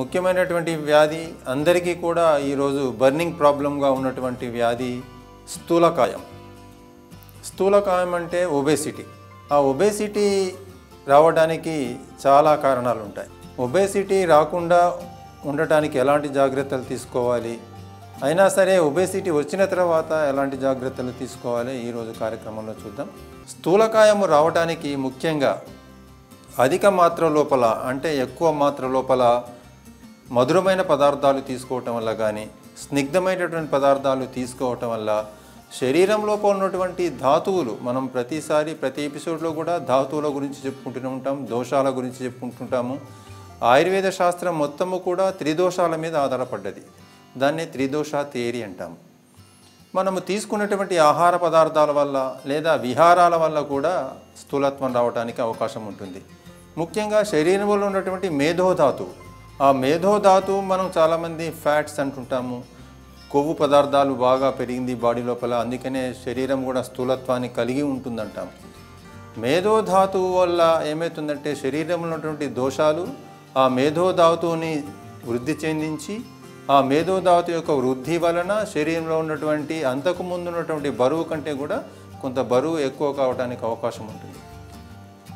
ముఖ్యమైనటువంటి వ్యాధి అందరికీ కూడా ఈరోజు బర్నింగ్ ప్రాబ్లంగా ఉన్నటువంటి వ్యాధి స్థూలకాయం. స్థూలకాయం అంటే ఒబేసిటీ. ఆ ఒబేసిటీ రావడానికి చాలా కారణాలు ఉంటాయి ఒబేసిటీ రాకుండా ఉండటానికి ఎలాంటి జాగ్రత్తలు తీసుకోవాలి? అయినా సరే ఒబేసిటీ వచ్చిన తర్వాత ఎలాంటి జాగ్రత్తలు తీసుకోవాలి? ఈరోజు కార్యక్రమంలో చూద్దాం. స్థూలకాయము రావడానికి ముఖ్యంగా అధిక మాత్ర లోపల అంటే ఎక్కువ మాత్ర లోపల మధురమైన పదార్థాలు తీసుకోవటం వల్ల కానీ స్నిగ్ధమైనటువంటి పదార్థాలు తీసుకోవటం వల్ల శరీరం లోపల ఉన్నటువంటి ధాతువులు మనం ప్రతిసారి ప్రతి ఎపిసోడ్లో కూడా ధాతువుల గురించి చెప్పుకుంటూనే ఉంటాం దోషాల గురించి చెప్పుకుంటుంటాము. ఆయుర్వేద శాస్త్రం మొత్తము కూడా త్రిదోషాల మీద ఆధారపడ్డది. దాన్ని త్రిదోష థియరీ అంటాము. మనము తీసుకున్నటువంటి ఆహార పదార్థాల వల్ల లేదా విహారాల వల్ల కూడా స్థూలత్వం రావడానికి అవకాశం ఉంటుంది. ముఖ్యంగా శరీరంలో ఉన్నటువంటి మేధోధాతువు ఆ మేధోధాతువు మనం చాలామంది ఫ్యాట్స్ అంటుంటాము. కొవ్వు పదార్థాలు బాగా పెరిగింది బాడీ లోపల అందుకనే శరీరం కూడా స్థూలత్వాన్ని కలిగి ఉంటుందంటాం. మేధోధాతువు వల్ల ఏమవుతుందంటే శరీరంలో ఉన్నటువంటి దోషాలు ఆ మేధోధాతువుని వృద్ధి చెందించి ఆ మేధోధాతు యొక్క వృద్ధి వలన శరీరంలో ఉన్నటువంటి అంతకు ముందు ఉన్నటువంటి బరువు కంటే కూడా కొంత బరువు ఎక్కువ కావడానికి అవకాశం ఉంటుంది.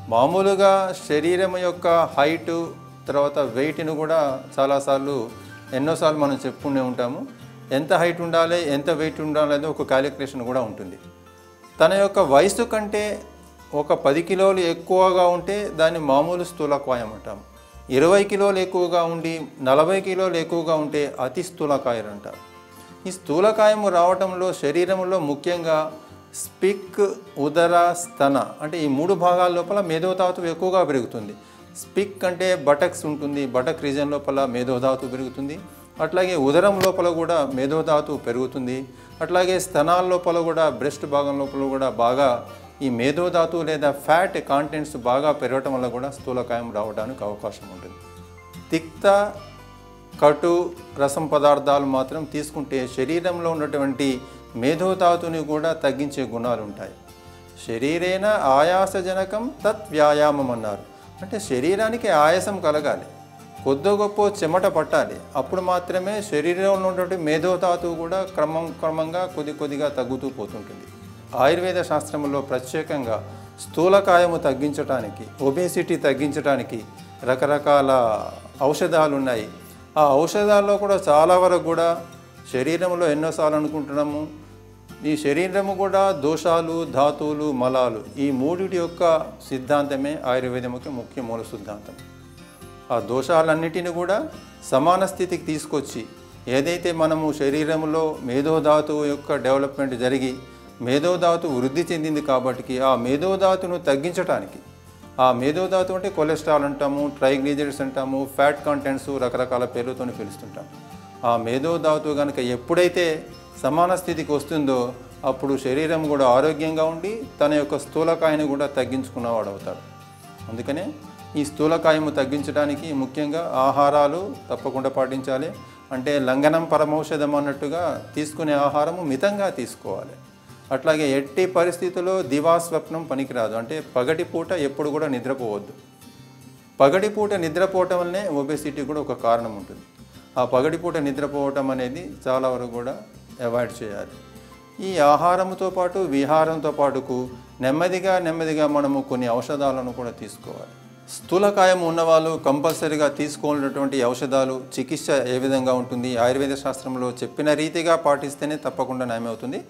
మామూలుగా శరీరం యొక్క హైటు తర్వాత వెయిట్ని కూడా చాలాసార్లు ఎన్నోసార్లు మనం చెప్పుకునే ఉంటాము. ఎంత హైట్ ఉండాలి ఎంత వెయిట్ ఉండాలి అనేది ఒక క్యాలిక్యులేషన్ కూడా ఉంటుంది. తన యొక్క వయసు కంటే ఒక పది కిలోలు ఎక్కువగా ఉంటే దాన్ని మామూలు స్థూలకాయం అంటాము ఇరవై కిలోలు ఎక్కువగా ఉండి నలభై కిలోలు ఎక్కువగా ఉంటే అతి స్థూలకాయలు అంటారు ఈ స్థూలకాయము రావటంలో శరీరంలో ముఖ్యంగా స్పిక్ ఉదర స్తన అంటే ఈ మూడు భాగాల లోపల మేధోధాతు ఎక్కువగా పెరుగుతుంది. స్పిక్ అంటే బటక్స్ ఉంటుంది. బటక్ రీజన్ లోపల మేధోధాతు పెరుగుతుంది. అట్లాగే ఉదరం లోపల కూడా మేధోధాతు పెరుగుతుంది. అట్లాగే స్తనాల లోపల కూడా బ్రెస్ట్ భాగం లోపల కూడా బాగా ఈ మేధోధాతు లేదా ఫ్యాట్ కాంటెంట్స్ బాగా పెరగటం వల్ల కూడా స్థూలకాయం రావడానికి అవకాశం ఉంటుంది. తిక్త కటు రసం పదార్థాలు మాత్రం తీసుకుంటే శరీరంలో ఉన్నటువంటి మేధోధాతుని కూడా తగ్గించే గుణాలు ఉంటాయి. శరీరేన ఆయాసజనకం తత్ వ్యాయామం అన్నారు. అంటే శరీరానికి ఆయాసం కలగాలి. కొద్ది గొప్ప చెమట పట్టాలి. అప్పుడు మాత్రమే శరీరంలో ఉన్నటువంటి మేధోధాతువు కూడా క్రమం క్రమంగా కొద్ది కొద్దిగా తగ్గుతూ పోతుంటుంది. ఆయుర్వేద శాస్త్రంలో ప్రత్యేకంగా స్థూలకాయము తగ్గించడానికి ఒబేసిటీ తగ్గించడానికి రకరకాల ఔషధాలు ఉన్నాయి ఆ ఔషధాల్లో కూడా చాలా వరకు కూడా శరీరంలో ఎన్నోసార్లు అనుకుంటున్నాము. ఈ శరీరము కూడా దోషాలు ధాతువులు మలాలు ఈ మూడిటి యొక్క సిద్ధాంతమే ఆయుర్వేదముకి ముఖ్య మూల సిద్ధాంతం. ఆ దోషాలన్నిటిని కూడా సమాన స్థితికి తీసుకొచ్చి ఏదైతే మనము శరీరంలో మేధోధాతువు యొక్క డెవలప్మెంట్ జరిగి మేధోధాతు వృద్ధి చెందింది కాబట్టి ఆ మేధోధాతును తగ్గించడానికి ఆ మేధోధాతు అంటే కొలెస్ట్రాల్ అంటాము ట్రైగ్లిజరిడ్స్ అంటాము ఫ్యాట్ కంటెంట్స్ రకరకాల పేర్లతో పిలుస్తుంటాం. ఆ మేధోధాతు కనుక ఎప్పుడైతే సమాన స్థితికి వస్తుందో అప్పుడు శరీరం కూడా ఆరోగ్యంగా ఉండి తన యొక్క స్థూలకాయను కూడా తగ్గించుకున్నవాడు అవుతాడు. అందుకనే ఈ స్థూలకాయము తగ్గించడానికి ముఖ్యంగా ఆహారాలు తప్పకుండా పాటించాలి. అంటే లంఘనం పరమౌషధం అన్నట్టుగా తీసుకునే ఆహారము మితంగా తీసుకోవాలి. అట్లాగే ఎట్టి పరిస్థితుల్లో దివాస్వప్నం పనికిరాదు. అంటే పగటి పూట ఎప్పుడు కూడా నిద్రపోవద్దు. పగటిపూట నిద్రపోవటం వల్లనే ఒబేసిటీ కూడా ఒక కారణం ఉంటుంది. ఆ పగటిపూట నిద్రపోవటం అనేది చాలా వరకు కూడా అవాయిడ్ చేయాలి. ఈ ఆహారంతో పాటు విహారంతో పాటుకు నెమ్మదిగా నెమ్మదిగా మనము కొన్ని ఔషధాలను కూడా తీసుకోవాలి. స్థూలకాయం ఉన్నవాళ్ళు కంపల్సరీగా తీసుకోనటువంటి ఔషధాలు చికిత్స ఏ విధంగా ఉంటుంది ఆయుర్వేద శాస్త్రంలో చెప్పిన రీతిగా పాటిస్తేనే తప్పకుండా నయమవుతుంది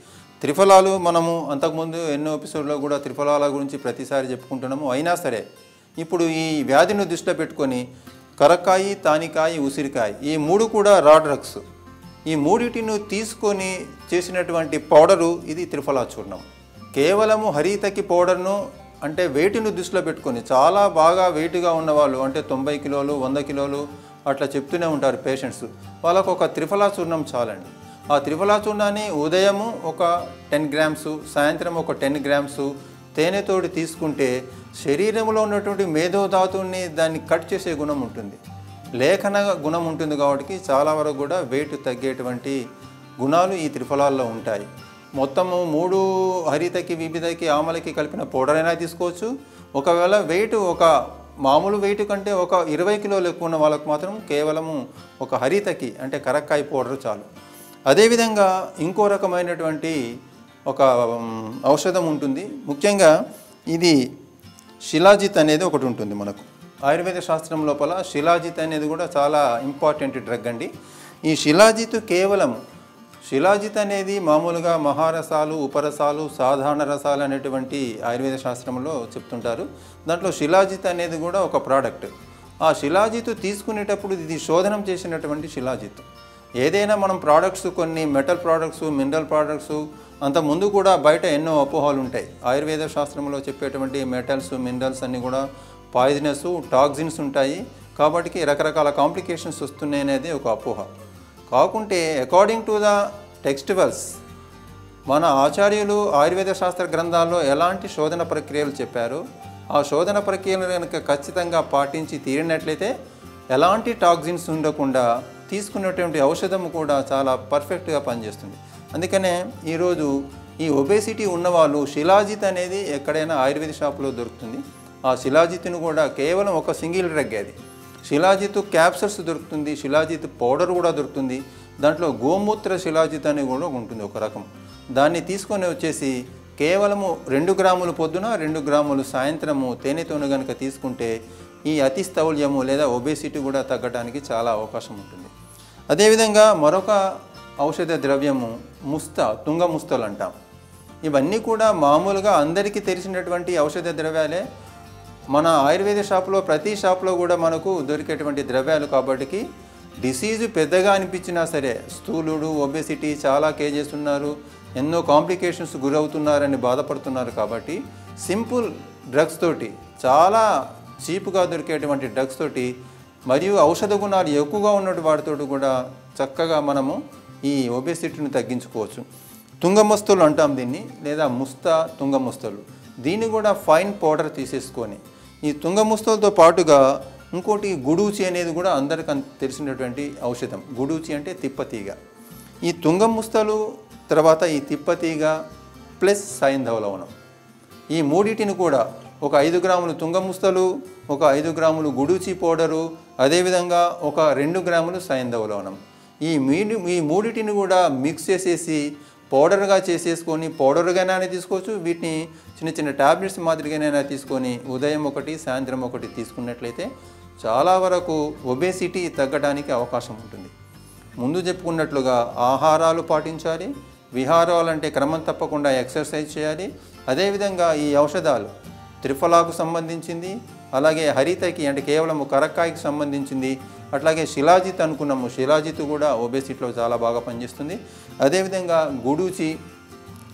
త్రిఫలాలు మనము అంతకుముందు ఎన్నో ఎపిసోడ్లో కూడా త్రిఫలాల గురించి ప్రతిసారి చెప్పుకుంటున్నాము. అయినా సరే ఇప్పుడు ఈ వ్యాధిని దృష్టిలో పెట్టుకొని కరకాయి తానికాయి ఉసిరికాయ ఈ మూడు కూడా రా డ్రగ్స్. ఈ మూడిటిని తీసుకొని చేసినటువంటి పౌడరు ఇది త్రిఫలా చూర్ణం. కేవలము హరితకి పౌడర్ను అంటే వెయిట్ను దృష్టిలో పెట్టుకొని చాలా బాగా వెయిట్గా ఉన్నవాళ్ళు అంటే తొంభై కిలోలు వంద కిలోలు అట్లా చెప్తూనే ఉంటారు పేషెంట్స్. వాళ్ళకు ఒక త్రిఫలా చూర్ణం చాలండి. ఆ త్రిఫలా చూర్ణాన్ని ఉదయము ఒక టెన్ గ్రామ్స్ సాయంత్రం ఒక టెన్ గ్రామ్స్ తేనెతోటి తీసుకుంటే శరీరంలో ఉన్నటువంటి మేధోధాతువుని దాన్ని కట్ చేసే గుణం ఉంటుంది. లేఖన గుణం ఉంటుంది కాబట్టి చాలా వరకు కూడా వెయిట్ తగ్గేటువంటి గుణాలు ఈ త్రిఫలాల్లో ఉంటాయి. మొత్తము మూడు హరితకి వివిధకి ఆమలకి కలిపిన పౌడర్ అయినా తీసుకోవచ్చు. ఒకవేళ వెయిట్ ఒక మామూలు వెయిట్ కంటే ఒక ఇరవై కిలోలు ఎక్కువ ఉన్న వాళ్ళకు మాత్రం కేవలము ఒక హరితకి అంటే కరక్కాయ పౌడర్ చాలు. అదేవిధంగా ఇంకో రకమైనటువంటి ఒక ఔషధం ఉంటుంది. ముఖ్యంగా ఇది శిలాజిత్ అనేది ఒకటి ఉంటుంది మనకు. ఆయుర్వేద శాస్త్రం లోపల శిలాజిత్ అనేది కూడా చాలా ఇంపార్టెంట్ డ్రగ్ అండి. ఈ శిలాజిత్ కేవలం శిలాజిత్ అనేది మామూలుగా మహారసాలు ఉపరసాలు సాధారణ రసాలు అనేటువంటి ఆయుర్వేద శాస్త్రంలో చెప్తుంటారు. దాంట్లో శిలాజిత్ అనేది కూడా ఒక ప్రోడక్ట్. ఆ శిలాజిత్ తీసుకునేటప్పుడు ఇది శోధనం చేసినటువంటి శిలాజిత్. ఏదైనా మనం ప్రోడక్ట్స్ కొన్ని మెటల్ ప్రోడక్ట్స్ మినరల్ ప్రోడక్ట్స్ అంత ముందు కూడా బయట ఎన్నో అపోహలు ఉంటాయి. ఆయుర్వేద శాస్త్రంలో చెప్పేటువంటి మెటల్స్ మినరల్స్ అన్నీ కూడా పాయిజనస్ టాక్సిన్స్ ఉంటాయి. కాబట్టి రకరకాల కాంప్లికేషన్స్ వస్తున్నాయి అనేది ఒక అపోహ. కాకుంటే అకార్డింగ్ టు ద టెక్స్టివల్స్ మన ఆచార్యులు ఆయుర్వేద శాస్త్ర గ్రంథాల్లో ఎలాంటి శోధన ప్రక్రియలు చెప్పారు? ఆ శోధన ప్రక్రియలు కనుక ఖచ్చితంగా పాటించి తీరినట్లయితే ఎలాంటి టాక్సిన్స్ ఉండకుండా తీసుకున్నటువంటి ఔషధం కూడా చాలా పర్ఫెక్ట్గా పనిచేస్తుంది. అందుకనే ఈరోజు ఈ ఒబేసిటీ ఉన్నవాళ్ళు శిలాజిత్ అనేది ఎక్కడైనా ఆయుర్వేద షాపులో దొరుకుతుంది. ఆ శిలాజిత్ను కూడా కేవలం ఒక సింగిల్ డ్రగ్ అది. శిలాజిత్ క్యాప్సర్స్ దొరుకుతుంది శిలాజిత్ పౌడర్ కూడా దొరుకుతుంది. దాంట్లో గోమూత్ర శిలాజిత్ అని కూడా ఉంటుంది ఒక రకం. దాన్ని తీసుకొని వచ్చేసి కేవలము రెండు గ్రాములు పొద్దున రెండు గ్రాములు సాయంత్రము తేనెతోను కనుక తీసుకుంటే ఈ అతి స్థౌల్యము లేదా ఒబేసిటీ కూడా తగ్గడానికి చాలా అవకాశం ఉంటుంది. అదేవిధంగా మరొక ఔషధ ద్రవ్యము ముస్త తుంగ ముస్తలు అంటాం ఇవన్నీ కూడా మామూలుగా అందరికీ తెలిసినటువంటి ఔషధ ద్రవ్యాలే. మన ఆయుర్వేద షాప్లో ప్రతి షాప్లో కూడా మనకు దొరికేటువంటి ద్రవ్యాలు కాబట్టి డిసీజు పెద్దగా అనిపించినా సరే స్థూలుడు ఒబెసిటీ చాలా కేజెస్ ఉన్నారు ఎన్నో కాంప్లికేషన్స్ గురవుతున్నారని బాధపడుతున్నారు కాబట్టి సింపుల్ డ్రగ్స్ తోటి చాలా చీప్గా దొరికేటువంటి డ్రగ్స్ తోటి మరియు ఔషధ గుణాలు ఎక్కువగా ఉన్నటువంటి వాటితో కూడా చక్కగా మనము ఈ ఒబెసిటీని తగ్గించుకోవచ్చు. తుంగమస్తులు అంటాం దీన్ని లేదా ముస్తా తుంగమస్తులు. దీన్ని కూడా ఫైన్ పౌడర్ తీసేసుకొని ఈ తుంగముస్తలతో పాటుగా ఇంకోటి గుడూచి అనేది కూడా అందరికీ తెలిసినటువంటి ఔషధం. గుడూచి అంటే తిప్పతీగ. ఈ తుంగముస్తలు తర్వాత ఈ తిప్పతీగ ప్లస్ సాయంధవలవనం. ఈ మూడిటిని కూడా ఒక ఐదు గ్రాములు తుంగముస్తలు ఒక ఐదు గ్రాములు గుడూచి పౌడరు అదేవిధంగా ఒక రెండు గ్రాములు సాయంధవలవనం. ఈ మీ ఈ మూడిటిని కూడా మిక్స్ చేసేసి పౌడర్గా చేసేసుకొని పౌడర్గానే తీసుకోవచ్చు. వీటిని చిన్న చిన్న టాబ్లెట్స్ మాదిరిగానైనా తీసుకొని ఉదయం ఒకటి సాయంత్రం ఒకటి తీసుకున్నట్లయితే చాలా వరకు ఒబేసిటీ తగ్గడానికి అవకాశం ఉంటుంది. ముందు చెప్పుకున్నట్లుగా ఆహారాలు పాటించాలి విహారాలు అంటే క్రమం తప్పకుండా ఎక్సర్సైజ్ చేయాలి. అదేవిధంగా ఈ ఔషధాలు త్రిఫలాకు సంబంధించింది అలాగే హరితకి అంటే కేవలం కరక్కాయకి సంబంధించింది అట్లాగే శిలాజిత్ అనుకున్నాము. శిలాజిత్ కూడా ఓబేసిటీలో చాలా బాగా పనిచేస్తుంది. అదేవిధంగా గుడూచి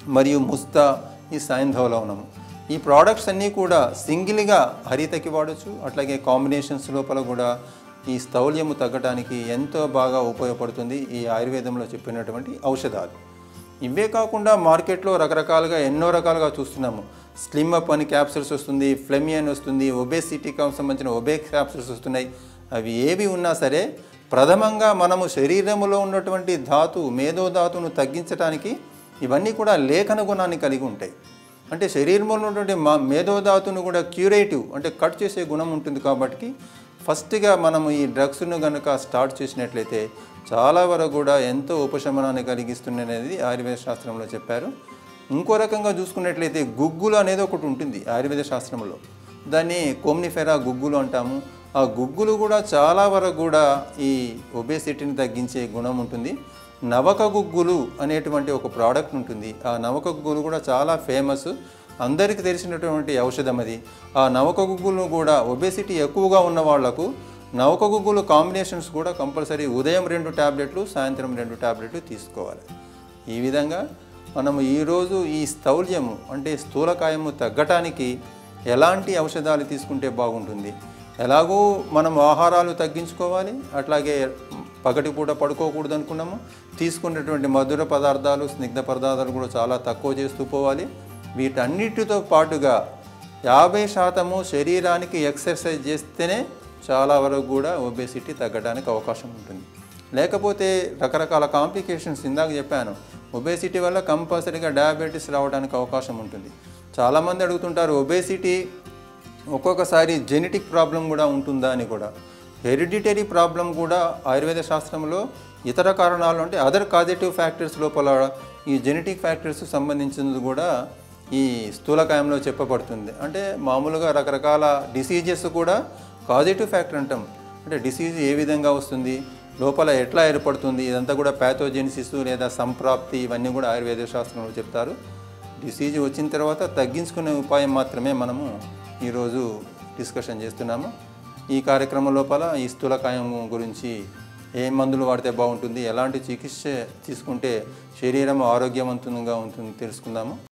మరియు ముస్తా ఈ సాయంధవలో ఉన్నాము. ఈ ప్రోడక్ట్స్ అన్నీ కూడా సింగిల్గా హరితకి వాడచ్చు. అట్లాగే కాంబినేషన్స్ లోపల కూడా ఈ స్థౌల్యము తగ్గడానికి ఎంతో బాగా ఉపయోగపడుతుంది ఈ ఆయుర్వేదంలో చెప్పినటువంటి ఔషధాలు. ఇవే కాకుండా మార్కెట్లో రకరకాలుగా ఎన్నో రకాలుగా చూస్తున్నాము. స్లిమ్ అప్ అని క్యాప్సూల్స్ వస్తుంది ఫ్లెమియన్ వస్తుంది ఒబేసిటీకి సంబంధించిన ఒబే క్యాప్సూల్స్ వస్తున్నాయి. అవి ఏవి ఉన్నా సరే ప్రథమంగా మనము శరీరంలో ఉన్నటువంటి ధాతు మేధో ధాతును తగ్గించడానికి ఇవన్నీ కూడా లేఖన గుణాన్ని కలిగి ఉంటాయి. అంటే శరీరంలో ఉన్నటువంటి మా మేధోధాతును కూడా క్యూరేటివ్ అంటే కట్ చేసే గుణం ఉంటుంది కాబట్టి ఫస్ట్గా మనము ఈ డ్రగ్స్ను కనుక స్టార్ట్ చేసినట్లయితే చాలా వరకు కూడా ఎంతో ఉపశమనాన్ని కలిగిస్తుంది అనేది ఆయుర్వేద శాస్త్రంలో చెప్పారు. ఇంకో రకంగా చూసుకున్నట్లయితే గుగ్గులు అనేది ఒకటి ఉంటుంది ఆయుర్వేద శాస్త్రంలో. దాన్ని కోమ్నిఫెరా గుగ్గులు అంటాము. ఆ గుగ్గులు కూడా చాలా వరకు కూడా ఈ ఒబేసిటీని తగ్గించే గుణం ఉంటుంది. నవక గుగ్గులు అనేటువంటి ఒక ప్రోడక్ట్ ఉంటుంది. ఆ నవక గుగ్గులు కూడా చాలా ఫేమస్. అందరికీ తెలిసినటువంటి ఔషధం అది. ఆ నవక గుగ్గులను కూడా ఒబేసిటీ ఎక్కువగా ఉన్న వాళ్ళకు నవక గుగ్గులు కాంబినేషన్స్ కూడా కంపల్సరీ ఉదయం రెండు ట్యాబ్లెట్లు సాయంత్రం రెండు ట్యాబ్లెట్లు తీసుకోవాలి. ఈ విధంగా మనము ఈరోజు ఈ స్థౌల్యము అంటే స్థూలకాయము తగ్గటానికి ఎలాంటి ఔషధాలు తీసుకుంటే బాగుంటుంది? ఎలాగో మనం ఆహారాలు తగ్గించుకోవాలి అట్లాగే పగటిపూట పడుకోకూడదు అనుకున్నాము. తీసుకునేటువంటి మధుర పదార్థాలు స్నిగ్ధ పదార్థాలు కూడా చాలా తక్కువ చేస్తూ పోవాలి. వీటన్నిటితో పాటుగా యాభై శాతము శరీరానికి ఎక్సర్సైజ్ చేస్తేనే చాలా వరకు కూడా ఒబేసిటీ తగ్గడానికి అవకాశం ఉంటుంది. లేకపోతే రకరకాల కాంప్లికేషన్స్ ఇందాక చెప్పాను. ఒబేసిటీ వల్ల కంపల్సరీగా డయాబెటీస్ రావడానికి అవకాశం ఉంటుంది. చాలామంది అడుగుతుంటారు ఒబేసిటీ ఒక్కొక్కసారి జెనెటిక్ ప్రాబ్లం కూడా ఉంటుందా? అని కూడా. హెరిడిటరీ ప్రాబ్లం కూడా ఆయుర్వేద శాస్త్రంలో ఇతర కారణాలు అంటే అదర్ కాజెటివ్ ఫ్యాక్టర్స్ లోపల ఈ జెనెటిక్ ఫ్యాక్టర్స్ సంబంధించినది కూడా ఈ స్థూలకాయంలో చెప్పబడుతుంది. అంటే మామూలుగా రకరకాల డిసీజెస్ కూడా కాజెటివ్ ఫ్యాక్టర్ అంటాం. అంటే డిసీజ్ ఏ విధంగా వస్తుంది? లోపల ఎట్లా ఏర్పడుతుంది? ఇదంతా కూడా ప్యాథోజెనిసిస్ లేదా సంప్రాప్తి ఇవన్నీ కూడా ఆయుర్వేద శాస్త్రంలో చెప్తారు. డిసీజ్ వచ్చిన తర్వాత తగ్గించుకునే ఉపాయం మాత్రమే మనము ఈరోజు డిస్కషన్ చేస్తున్నాము. ఈ కార్యక్రమం లోపల ఈ స్థూలకాయం గురించి ఏ మందులు వాడితే బాగుంటుంది ఎలాంటి చికిత్స తీసుకుంటే శరీరం ఆరోగ్యవంతంగా ఉంటుంది తెలుసుకుందాము.